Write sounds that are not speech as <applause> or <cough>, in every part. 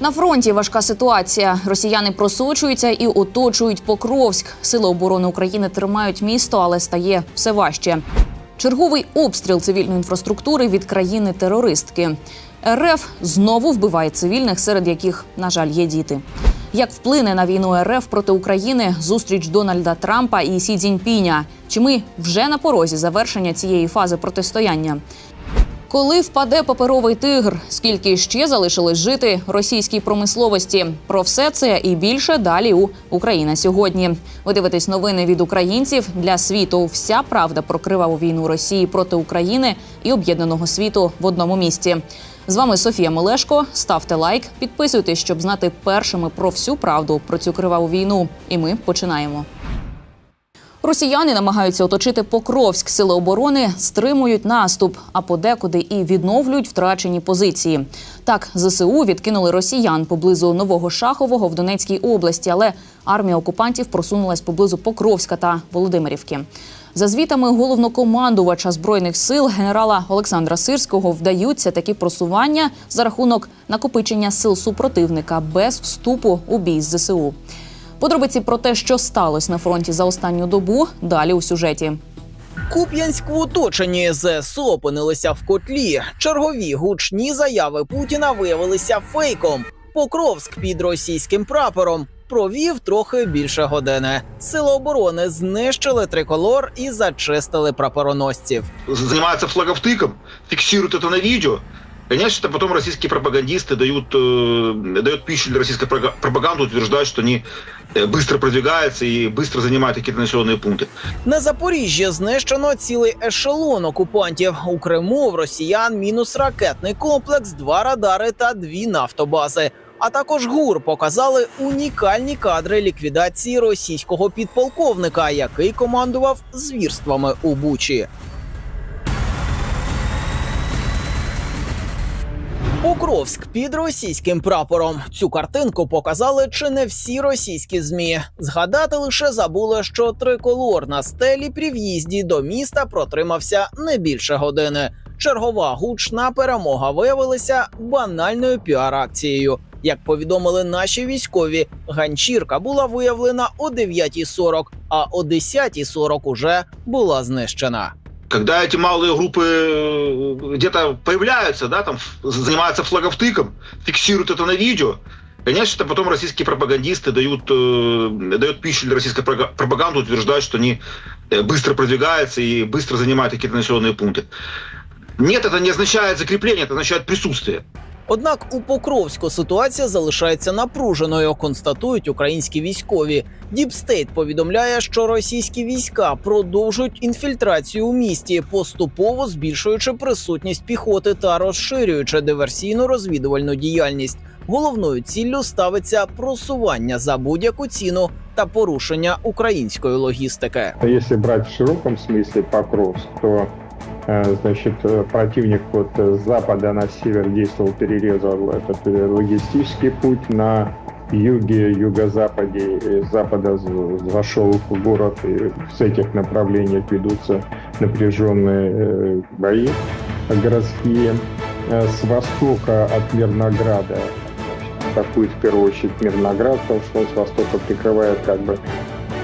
На фронті важка ситуація. Росіяни просочуються і оточують Покровськ. Сили оборони України тримають місто, але стає все важче. Черговий обстріл цивільної інфраструктури від країни-терористки. РФ знову вбиває цивільних, серед яких, на жаль, є діти. Як вплине на війну РФ проти України зустріч Дональда Трампа і Сі Цзіньпіня? Чи ми вже на порозі завершення цієї фази протистояння? Коли впаде паперовий тигр, скільки ще залишилось жити російській промисловості? Про все це і більше далі у Україна сьогодні. Ви дивитесь новини від українців для світу. Вся правда про криваву війну Росії проти України і об'єднаного світу в одному місці. З вами Софія Мелешко. Ставте лайк, підписуйтесь, щоб знати першими про всю правду про цю криваву війну. І ми починаємо. Росіяни намагаються оточити Покровськ. Сили оборони стримують наступ, а подекуди і відновлюють втрачені позиції. Так, ЗСУ відкинули росіян поблизу Нового Шахового в Донецькій області, але армія окупантів просунулась поблизу Покровська та Володимирівки. За звітами головнокомандувача збройних сил генерала Олександра Сирського вдаються такі просування за рахунок накопичення сил супротивника без вступу у бій з ЗСУ. Подробиці про те, що сталося на фронті за останню добу, далі у сюжеті. Куп'янськ в оточенні ЗСУ опинилися в котлі. Чергові гучні заяви Путіна виявилися фейком. Покровськ під російським прапором провів трохи більше години. Сили оборони знищили триколор і зачистили прапороносців. занимается флаговтыком, фиксируют это на видео. Конечно, потом российские пропагандисты дают, э, дают пищу для российской прога- пропаганды, утверждают, что они э, быстро продвигаются и быстро занимают какие-то населенные пункты. На Запоріжжі знищено цілий ешелон окупантів. У Криму в росіян мінус ракетний комплекс, два радари та дві нафтобази. А також ГУР показали унікальні кадри ліквідації російського підполковника, який командував звірствами у Бучі. Покровськ під російським прапором. Цю картинку показали чи не всі російські змі. Згадати лише забули, що триколор на стелі при в'їзді до міста протримався не більше години. Чергова гучна перемога виявилася банальною піар-акцією. Як повідомили наші військові, ганчірка була виявлена о 9.40, а о 10.40 уже була знищена. Когда эти малые группы э, где-то появляются, да, там занимаются флаговтыком, фиксируют это на видео, конечно, потом российские пропагандисты дают, э, дают пищу для российской пропаганды, утверждают, что они э, быстро продвигаются и быстро занимают какие-то населенные пункты. Нет, это не означает закрепление, это означает присутствие. Однак у Покровську ситуація залишається напруженою, констатують українські військові. Діпстейт повідомляє, що російські війська продовжують інфільтрацію у місті, поступово збільшуючи присутність піхоти та розширюючи диверсійно-розвідувальну діяльність. Головною ціллю ставиться просування за будь-яку ціну та порушення української логістики. Если брать в широком смысле Покровск, то значит, э, противник вот э, с запада на север действовал, перерезал этот э, логистический путь на юге, юго-западе, с запада зашел в город, и с этих направлений ведутся напряженные э, бои городские. Э, С востока от Мирнограда атакует в первую очередь Мирноград, потому что он с востока прикрывает как бы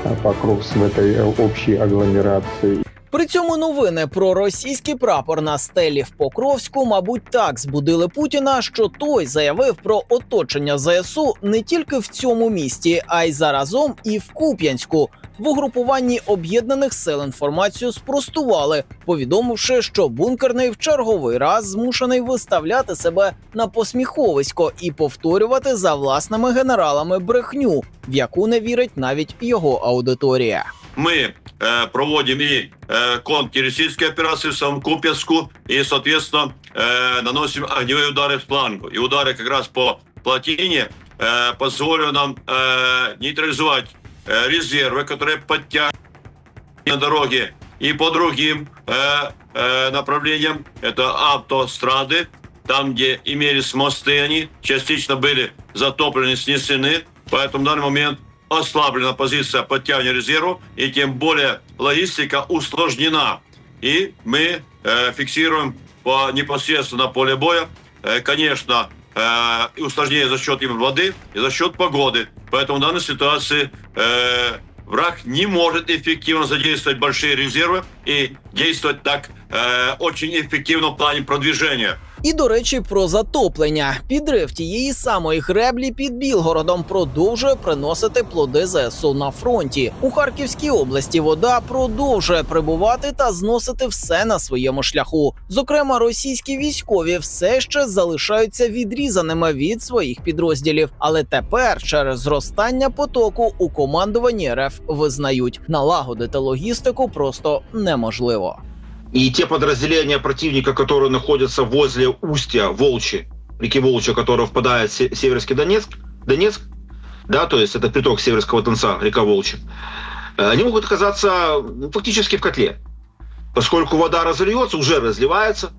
э, Покровск в этой э, общей агломерации. При цьому новини про російський прапор на стелі в Покровську, мабуть, так збудили Путіна, що той заявив про оточення ЗСУ не тільки в цьому місті, а й заразом і в Куп'янську. В угрупуванні об'єднаних сил інформацію спростували, повідомивши, що бункерний в черговий раз змушений виставляти себе на посміховисько і повторювати за власними генералами брехню, в яку не вірить навіть його аудиторія. мы э, проводим и э, контртеррористические операции в самом Купянску и, соответственно, э, наносим огневые удары в флангу. И удары как раз по плотине э, позволят нам э, нейтрализовать э, резервы, которые подтягивают на дороге и по другим э, э, направлениям. Это автострады, там, где имелись мосты, они частично были затоплены, снесены. Поэтому в данный момент ослаблена позиция подтягивания резерву, и тем более логистика усложнена. И мы э, фиксируем по, непосредственно на поле боя, э, конечно, э, и усложнение за счет именно воды и за счет погоды. Поэтому в данной ситуации э, враг не может эффективно задействовать большие резервы и действовать так э, очень эффективно в плане продвижения. І до речі, про затоплення. Підрив тієї самої греблі під Білгородом продовжує приносити плоди ЗСУ на фронті. У Харківській області вода продовжує прибувати та зносити все на своєму шляху. Зокрема, російські військові все ще залишаються відрізаними від своїх підрозділів. Але тепер, через зростання потоку, у командуванні РФ визнають, налагодити логістику просто неможливо. И те подразделения противника, которые находятся возле устья Волчи, реки Волчи, которая впадает в Се- Северский Донецк, Донецк, да, то есть это приток Северского Донца, река Волчи, э, они могут оказаться ну, фактически в котле, поскольку вода разольется, уже разливается,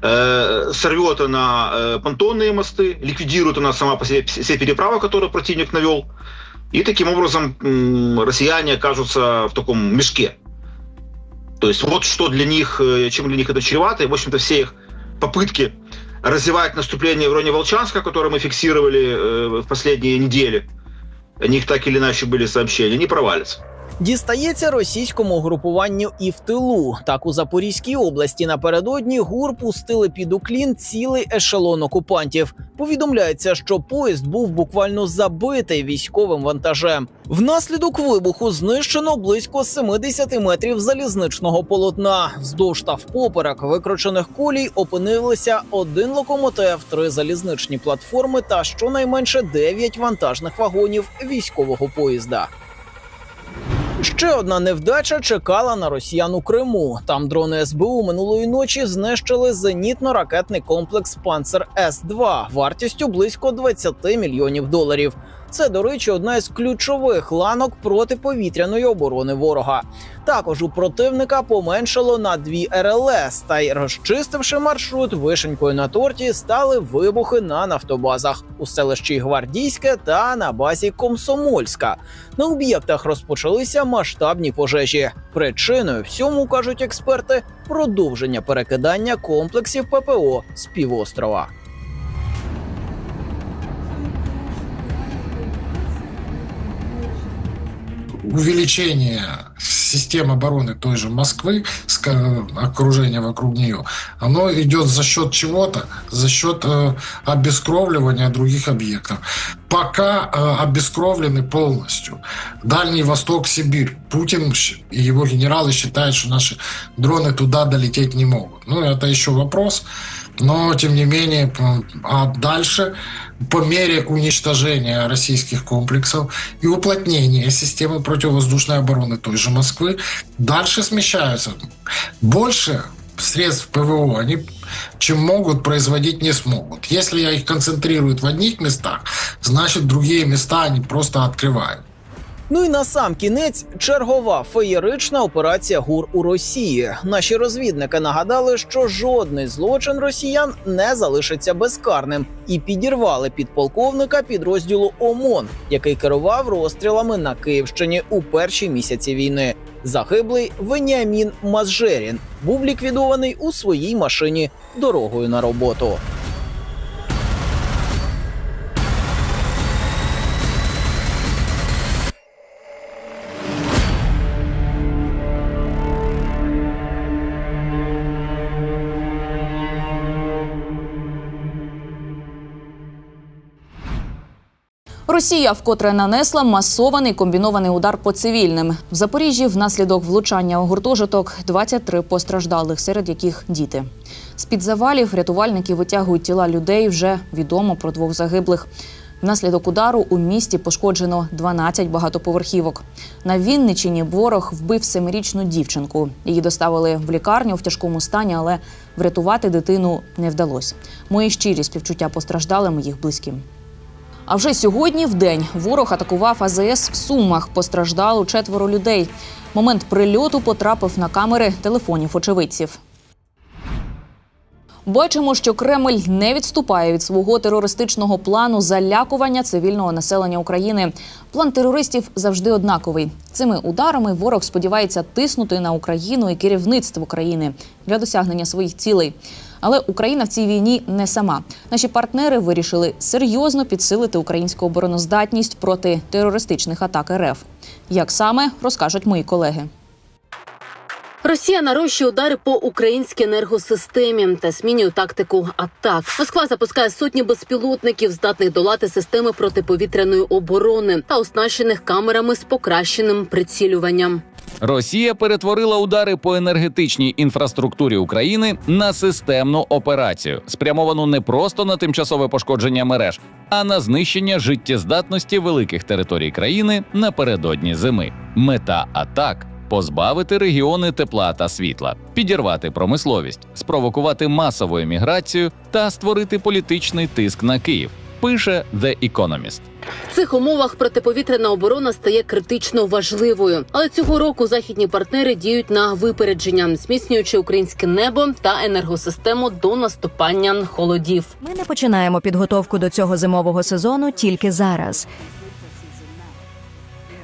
э, сорвет она э, понтонные мосты, ликвидирует она сама по себе все переправы, которые противник навел, и таким образом россияне окажутся в таком мешке. То есть вот что для них, э, чем для них это чревато, и, в общем-то, все их попытки развивать наступление в районе Волчанска, которое мы фиксировали э, в последние недели, о них так или иначе были сообщения, не провалятся. Дістається російському групуванню і в тилу. Так у Запорізькій області напередодні ГУР пустили під уклін цілий ешелон окупантів. Повідомляється, що поїзд був буквально забитий військовим вантажем. Внаслідок вибуху знищено близько 70 метрів залізничного полотна. Вздовж та впоперек викручених колій опинилися один локомотив, три залізничні платформи та щонайменше 9 вантажних вагонів військового поїзда. Ще одна невдача чекала на росіян у Криму. Там дрони СБУ минулої ночі знищили зенітно-ракетний комплекс Панцер С-2 вартістю близько 20 мільйонів доларів. Це, до речі, одна із ключових ланок протиповітряної оборони ворога. Також у противника поменшало на дві РЛС, та й розчистивши маршрут вишенькою на торті, стали вибухи на нафтобазах у селищі Гвардійське та на базі Комсомольська. На об'єктах розпочалися масштабні пожежі. Причиною всьому кажуть експерти продовження перекидання комплексів ППО з півострова. Увеличение систем обороны той же Москвы, окружения вокруг нее, оно идет за счет чего-то, за счет э, обескровливания других объектов. Пока э, обескровлены полностью Дальний Восток, Сибирь. Путин и его генералы считают, что наши дроны туда долететь не могут. Ну, это еще вопрос. Но, тем не менее, а дальше, по мере уничтожения российских комплексов и уплотнения системы противовоздушной обороны той же Москвы, дальше смещаются. Больше средств ПВО они, чем могут, производить не смогут. Если я их концентрируют в одних местах, значит, другие места они просто открывают. Ну і на сам кінець чергова феєрична операція ГУР у Росії. Наші розвідники нагадали, що жодний злочин росіян не залишиться безкарним, і підірвали підполковника підрозділу ОМОН, який керував розстрілами на Київщині у перші місяці війни. Загиблий Веніамін Мазжерін був ліквідований у своїй машині дорогою на роботу. Росія вкотре нанесла масований комбінований удар по цивільним. В Запоріжжі внаслідок влучання у гуртожиток 23 постраждалих, серед яких діти. З-під завалів рятувальники витягують тіла людей. Вже відомо про двох загиблих. Внаслідок удару у місті пошкоджено 12 багатоповерхівок. На Вінничині ворог вбив семирічну дівчинку. Її доставили в лікарню в тяжкому стані, але врятувати дитину не вдалося. Мої щирі співчуття постраждалим їх близьким. А вже сьогодні в день ворог атакував АЗС в Сумах. Постраждало четверо людей. Момент прильоту потрапив на камери телефонів очевидців. Бачимо, що Кремль не відступає від свого терористичного плану залякування цивільного населення України. План терористів завжди однаковий. Цими ударами ворог сподівається тиснути на Україну і керівництво країни для досягнення своїх цілей. Але Україна в цій війні не сама. Наші партнери вирішили серйозно підсилити українську обороноздатність проти терористичних атак РФ. Як саме розкажуть мої колеги. Росія нарощує удари по українській енергосистемі та змінює тактику атак. Москва запускає сотні безпілотників, здатних долати системи протиповітряної оборони та оснащених камерами з покращеним прицілюванням. Росія перетворила удари по енергетичній інфраструктурі України на системну операцію, спрямовану не просто на тимчасове пошкодження мереж, а на знищення життєздатності великих територій країни напередодні зими. Мета атак. Позбавити регіони тепла та світла, підірвати промисловість, спровокувати масову еміграцію та створити політичний тиск на Київ. Пише The Economist. В цих умовах протиповітряна оборона стає критично важливою. Але цього року західні партнери діють на випередження, зміцнюючи українське небо та енергосистему до наступання холодів. Ми не починаємо підготовку до цього зимового сезону тільки зараз.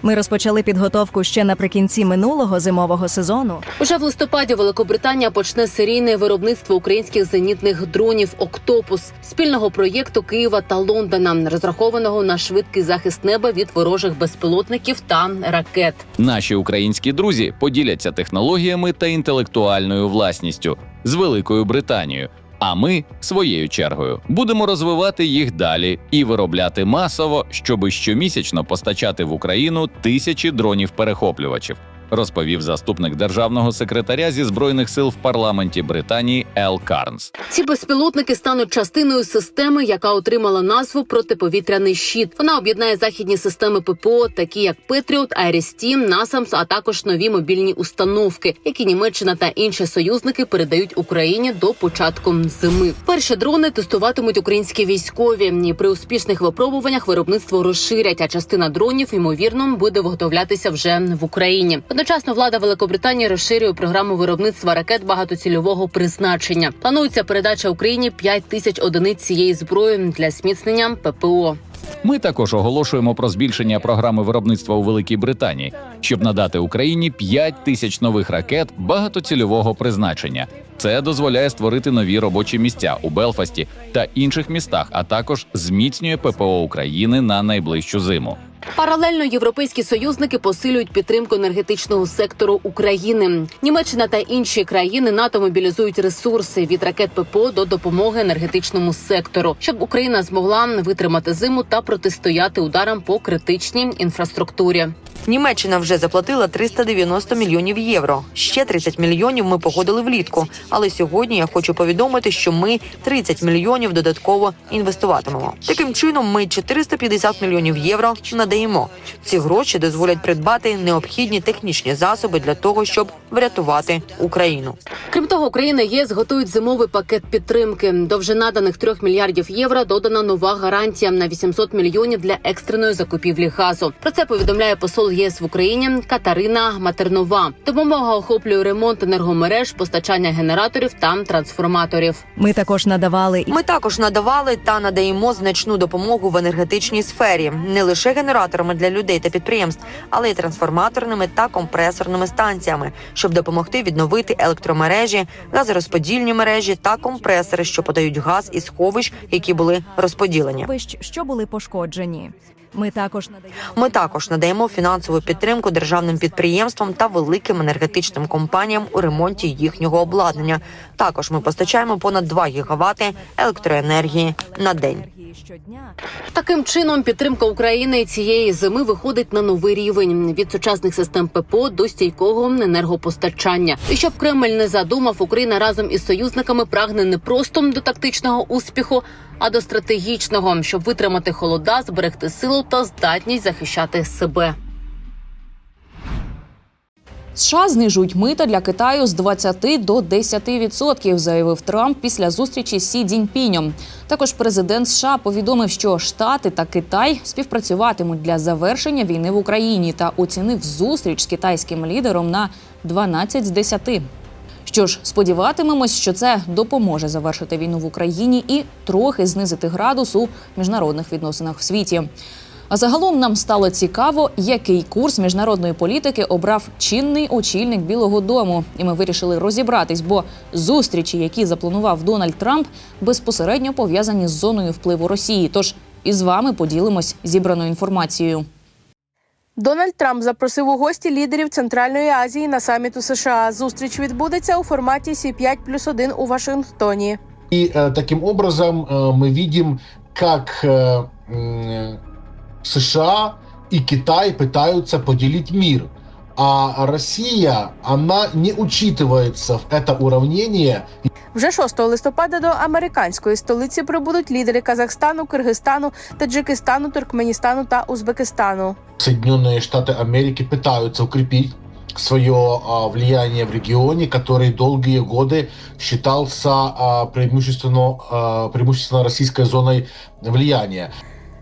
Ми розпочали підготовку ще наприкінці минулого зимового сезону. Уже в листопаді Великобританія почне серійне виробництво українських зенітних дронів Октопус спільного проєкту Києва та Лондона, розрахованого на швидкий захист неба від ворожих безпілотників та ракет. Наші українські друзі поділяться технологіями та інтелектуальною власністю з Великою Британією. А ми своєю чергою будемо розвивати їх далі і виробляти масово, щоби щомісячно постачати в Україну тисячі дронів-перехоплювачів, розповів заступник державного секретаря зі збройних сил в парламенті Британії Ел Карнс. Ці безпілотники стануть частиною системи, яка отримала назву протиповітряний щит. Вона об'єднає західні системи ППО, такі як Петріот, Айрістім, Насамс, а також нові мобільні установки, які Німеччина та інші союзники передають Україні до початку зими. Перші дрони тестуватимуть українські військові. І при успішних випробуваннях виробництво розширять, а частина дронів ймовірно буде виготовлятися вже в Україні. Одночасно влада Великобританії розширює програму виробництва ракет багатоцільового призначення. Планується передача Україні 5 тисяч одиниць цієї зброї для зміцнення ППО. Ми також оголошуємо про збільшення програми виробництва у Великій Британії, щоб надати Україні 5 тисяч нових ракет багатоцільового призначення. Це дозволяє створити нові робочі місця у Белфасті та інших містах, а також зміцнює ППО України на найближчу зиму. Паралельно європейські союзники посилюють підтримку енергетичного сектору України. Німеччина та інші країни НАТО мобілізують ресурси від ракет ППО до допомоги енергетичному сектору, щоб Україна змогла витримати зиму та протистояти ударам по критичній інфраструктурі. Німеччина вже заплатила 390 мільйонів євро. Ще 30 мільйонів ми погодили влітку. Але сьогодні я хочу повідомити, що ми 30 мільйонів додатково інвестуватимемо. Таким чином, ми 450 мільйонів євро надаємо. Ці гроші дозволять придбати необхідні технічні засоби для того, щоб врятувати Україну. Крім того, Україна ЄС готують зимовий пакет підтримки. До вже наданих 3 мільярдів євро додана нова гарантія на 800 мільйонів для екстреної закупівлі газу. Про це повідомляє посол ЄС в Україні Катерина Матернова. Допомога охоплює ремонт енергомереж, постачання генераторів та трансформаторів. Ми також надавали Ми також надавали та надаємо значну допомогу в енергетичній сфері не лише генераторами для людей та підприємств, але й трансформаторними та компресорними станціями, щоб допомогти відновити електромережі, газорозподільні мережі та компресори, що подають газ із сховищ, які були розподілені. що були пошкоджені. Ми також Ми також надаємо фінансову підтримку державним підприємствам та великим енергетичним компаніям у ремонті їхнього обладнання. Також ми постачаємо понад 2 гігавати електроенергії на день. Енергії щодня. Таким чином, підтримка України цієї зими виходить на новий рівень від сучасних систем ППО до стійкого енергопостачання. І щоб Кремль не задумав, Україна разом із союзниками прагне не просто до тактичного успіху, а до стратегічного, щоб витримати холода, зберегти силу та здатність захищати себе. США знижують мита для Китаю з 20 до 10%, заявив Трамп після зустрічі з Сі Цзіньпінем. Також президент США повідомив, що Штати та Китай співпрацюватимуть для завершення війни в Україні та оцінив зустріч з китайським лідером на 12 з 10. Що ж, сподіватимемось, що це допоможе завершити війну в Україні і трохи знизити градус у міжнародних відносинах в світі. А загалом нам стало цікаво, який курс міжнародної політики обрав чинний очільник Білого Дому. І ми вирішили розібратись, бо зустрічі, які запланував Дональд Трамп, безпосередньо пов'язані з зоною впливу Росії. Тож із вами поділимось зібраною інформацією. Дональд Трамп запросив у гості лідерів Центральної Азії на саміт у США. Зустріч відбудеться у форматі Сі-5 плюс 1 у Вашингтоні. И э, таким образом э, мы видим, как э, м, США и Китай пытаются поделить мир. А Россия, она не учитывается в это уравнение Вже 6 листопада до американської столиці прибудуть лідери Казахстану, Киргизстану, Таджикистану, Туркменістану та Узбекистану. Соединенные Штаты Америки пытаются укрепить свое а, влияние в регионе, который долгие годы считался а, преимущественно, а, преимущественно российской зоной влияния.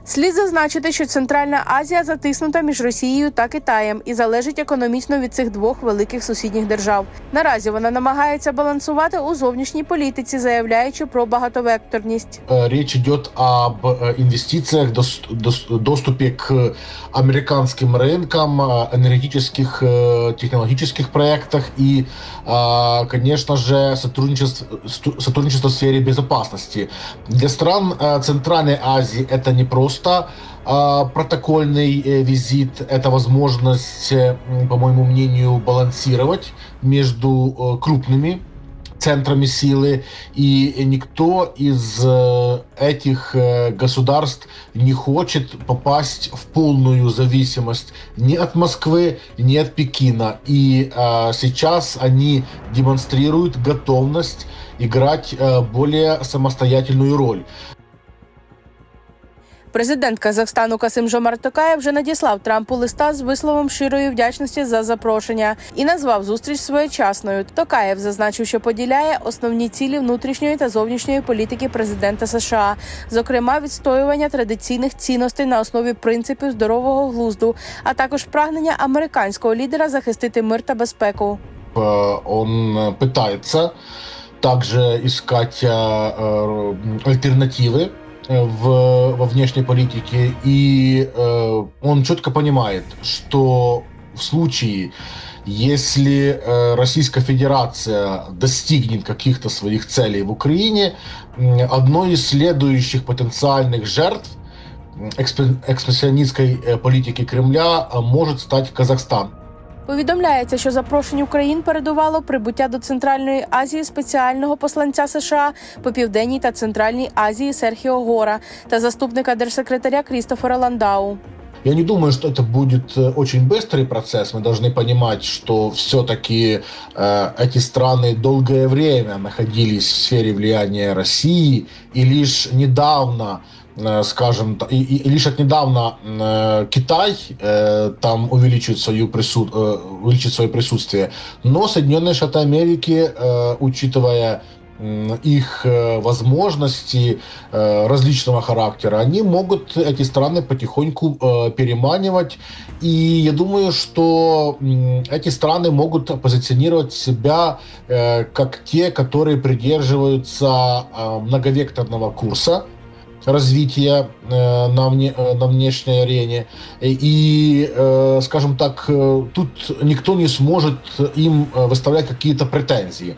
Слід зазначити, що Центральна Азія затиснута між Росією та Китаєм і залежить економічно від цих двох великих сусідніх держав. Наразі вона намагається балансувати у зовнішній політиці, заявляючи про багатовекторність. Э, Речь идет об э, инвестициях, дос- дос- доступе к американским рынкам, э, энергетических, э, технологических проектах и, э, конечно же, сотрудничество, сту- сотрудничество в сфере безопасности. Для стран э, Центральной Азии это не просто э, протокольный э, визит, это возможность, э, по моему мнению, балансировать между э, крупными центрами силы, и никто из этих государств не хочет попасть в полную зависимость ни от Москвы, ни от Пекина. И э, сейчас они демонстрируют готовность играть более самостоятельную роль. Президент Казахстану Касим Жомарт Токаєв вже надіслав Трампу листа з висловом щирої вдячності за запрошення і назвав зустріч своєчасною. Токаєв зазначив, що поділяє основні цілі внутрішньої та зовнішньої політики президента США, зокрема відстоювання традиційних цінностей на основі принципів здорового глузду, а також прагнення американського лідера захистити мир та безпеку. Э, Он э, пытается также искать э, э, альтернативы э, в, во внешней политике, и э, он четко понимает, что в случае, если э, Российская Федерация достигнет каких-то своих целей в Украине, м, одной из следующих потенциальных жертв м, экспе- экспансионистской э, политики Кремля э, может стать Казахстан. Повідомляється, що запрошенню країн передувало прибуття до Центральної Азії спеціального посланця США по південній та центральній Азії Серхіо Гора та заступника держсекретаря Крістофера Ландау. Я не думаю, что это будет э, очень быстрый процесс. Мы должны понимать, что все-таки э, эти страны долгое время находились в сфере влияния России, и лишь недавно, э, скажем, т- и, и- и лишь от недавно э, Китай э, там увеличивает, свою прису- э, увеличит свое присутствие. Но Соединенные Штаты Америки, э, учитывая их э, возможности э, различного характера, они могут эти страны потихоньку э, переманивать. И я думаю, что эти страны могут позиционировать себя э, как те, которые придерживаются э, многовекторного курса развития э, на, вне- э, на внешней арене. И, э, скажем так, э, тут никто не сможет им э, выставлять какие-то претензии.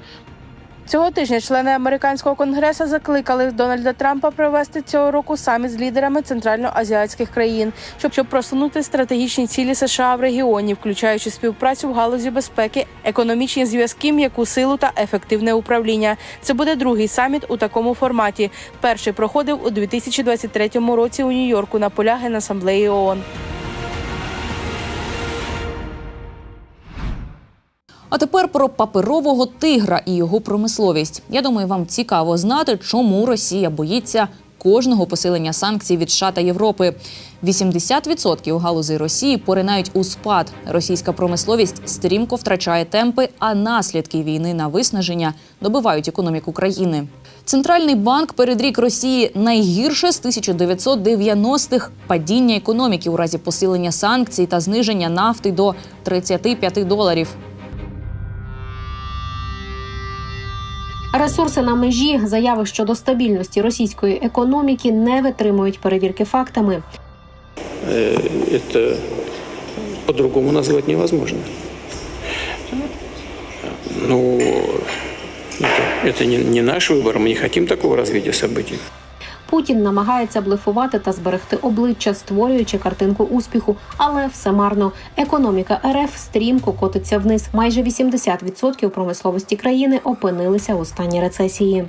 Цього тижня члени американського конгресу закликали Дональда Трампа провести цього року саміт з лідерами центральноазіатських країн, щоб, щоб просунути стратегічні цілі США в регіоні, включаючи співпрацю в галузі безпеки, економічні зв'язки, м'яку силу та ефективне управління. Це буде другий саміт у такому форматі. Перший проходив у 2023 році у Нью-Йорку на полях Генасамблеї ООН. А тепер про паперового тигра і його промисловість. Я думаю, вам цікаво знати, чому Росія боїться кожного посилення санкцій від США та Європи. 80% галузей Росії поринають у спад. Російська промисловість стрімко втрачає темпи, а наслідки війни на виснаження добивають економіку країни. Центральний банк передрік Росії найгірше з 1990-х падіння економіки у разі посилення санкцій та зниження нафти до 35 доларів. Ресурси на межі заяви щодо стабільності російської економіки не витримують перевірки фактами. э, это по-другому назвать невозможно. Ну, это, это не, не наш выбор, мы не хотим такого развития событий. Путін намагається блефувати та зберегти обличчя, створюючи картинку успіху, але все марно. Економіка РФ стрімко котиться вниз. Майже 80% промисловості країни опинилися у стані рецесії.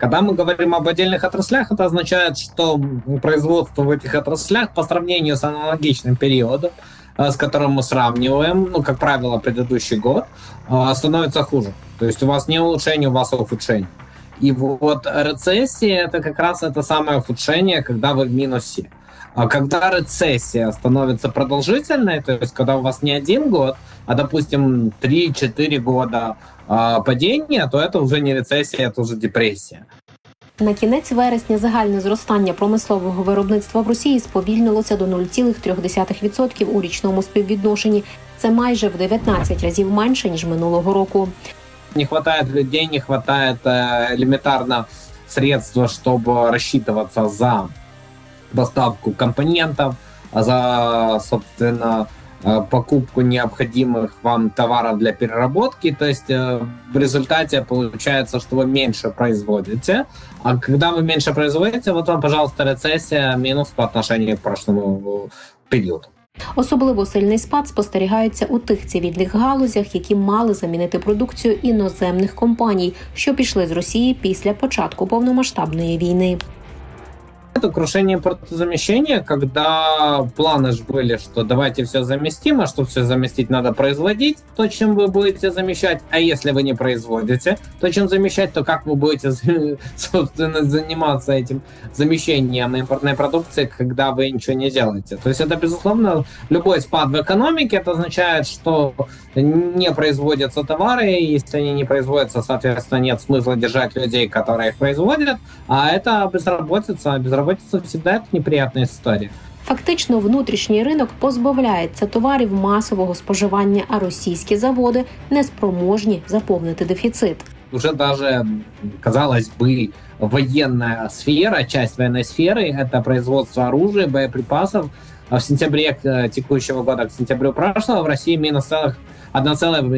Когда мы говорим об отдельных отраслях, это означает, что производство в этих отраслях по сравнению с аналогичным периодом, э, с которым мы сравниваем, ну, как правило, предыдущий год, э, становится хуже. То есть у вас не улучшение, у вас ухудшение. И вот рецессия это как раз это самое ухудшение, когда вы в минусе. А когда рецессия становится продолжительной, то есть когда у вас не один год, а, допустим, 3-4 года а, падения, то это уже не рецессия, это уже депрессия. На кінець вересня загальне зростання промислового виробництва в Росії сповільнилося до 0,3% у річному співвідношенні. Це майже в 19 разів менше ніж минулого року. Не хватает людей, не хватает э, элементарно средства, чтобы рассчитываться за поставку компонентов, за, собственно, э, покупку необходимых вам товаров для переработки. То есть э, в результате получается, что вы меньше производите. А когда вы меньше производите, вот вам, пожалуйста, рецессия минус по отношению к прошлому периоду. Особливо сильний спад спостерігається у тих цивільних галузях, які мали замінити продукцію іноземних компаній, що пішли з Росії після початку повномасштабної війни. Это крушение импортозамещения, когда планы же были, что давайте все заместим, а чтобы все заместить, надо производить то, чем вы будете замещать. А если вы не производите то, чем замещать, то как вы будете, <laughs> собственно, заниматься этим замещением импортной продукции, когда вы ничего не делаете. То есть это, безусловно, любой спад в экономике, это означает, что не производятся товары, и если они не производятся, соответственно, нет смысла держать людей, которые их производят, а это безработица, безработица всегда это неприятная история. Фактично, внутрішній ринок позбавляється товарів масового споживання, а російські заводи не спроможні заповнити дефіцит. уже даже, казалось бы, военная сфера, часть военной сферы, это производство оружия, боеприпасов. А в сентябре э, текущего года к сентябрю прошлого в России минус целых 1,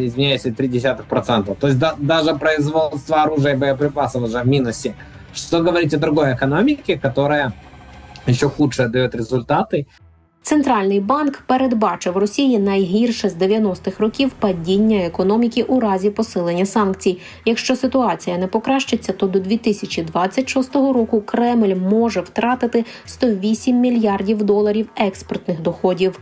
извиняюсь, 3%. То есть да, даже производство оружия и боеприпасов уже в минусе. Что говорить о другой экономике, которая еще худше дает результаты. Центральний банк передбачив Росії найгірше з 90-х років падіння економіки у разі посилення санкцій. Якщо ситуація не покращиться, то до 2026 року Кремль може втратити 108 мільярдів доларів експортних доходів.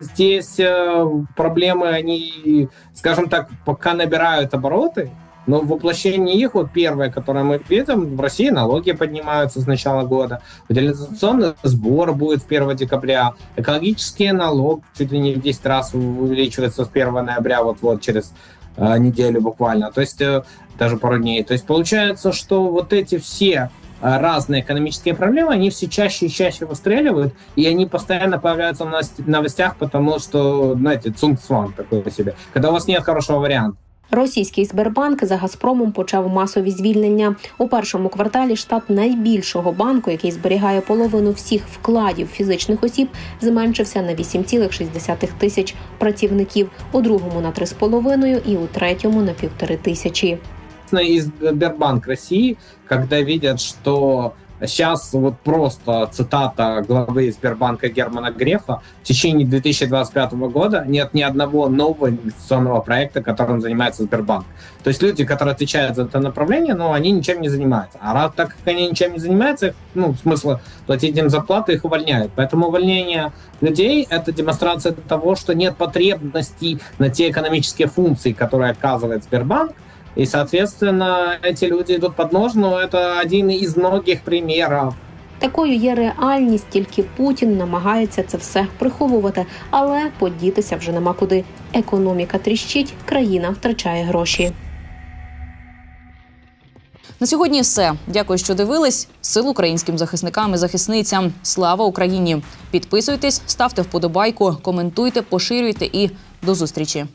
Здесь э, проблемы, они, скажем так, пока набирают обороты, Но в воплощении их, вот первое, которое мы видим, в России налоги поднимаются с начала года, утилизационный сбор будет с 1 декабря, экологический налог чуть ли не в 10 раз увеличивается с 1 ноября, вот-вот через э, неделю буквально, то есть э, даже пару дней. То есть получается, что вот эти все э, разные экономические проблемы, они все чаще и чаще выстреливают, и они постоянно появляются в новостях, потому что, знаете, цунцван такой себе, когда у вас нет хорошего варианта. Російський Сбербанк за Газпромом почав масові звільнення. У першому кварталі штат найбільшого банку, який зберігає половину всіх вкладів фізичних осіб, зменшився на 8,6 тисяч працівників, у другому на 3,5 і у третьому на півтори тисячі. Сбербанк России, когда видят, что сейчас вот просто цитата главы Сбербанка Германа Грефа, в течение 2025 года нет ни одного нового инвестиционного проекта, которым занимается Сбербанк. То есть люди, которые отвечают за это направление, ну, они ничем не занимаются. А раз так как они ничем не занимаются, ну, смысла платить им зарплату, их увольняют. Поэтому увольнение людей – это демонстрация того, что нет потребностей на те экономические функции, которые оказывает Сбербанк, и, соответственно, эти люди идут под нож, но это один из многих примеров. Такою є реальність, тільки Путін намагається це все приховувати, але подітися вже нема куди. Економіка тріщить, країна втрачає гроші. На сьогодні все. Дякую, що дивились. Сил українським захисникам і захисницям. Слава Україні! Підписуйтесь, ставте вподобайку, коментуйте, поширюйте і до зустрічі.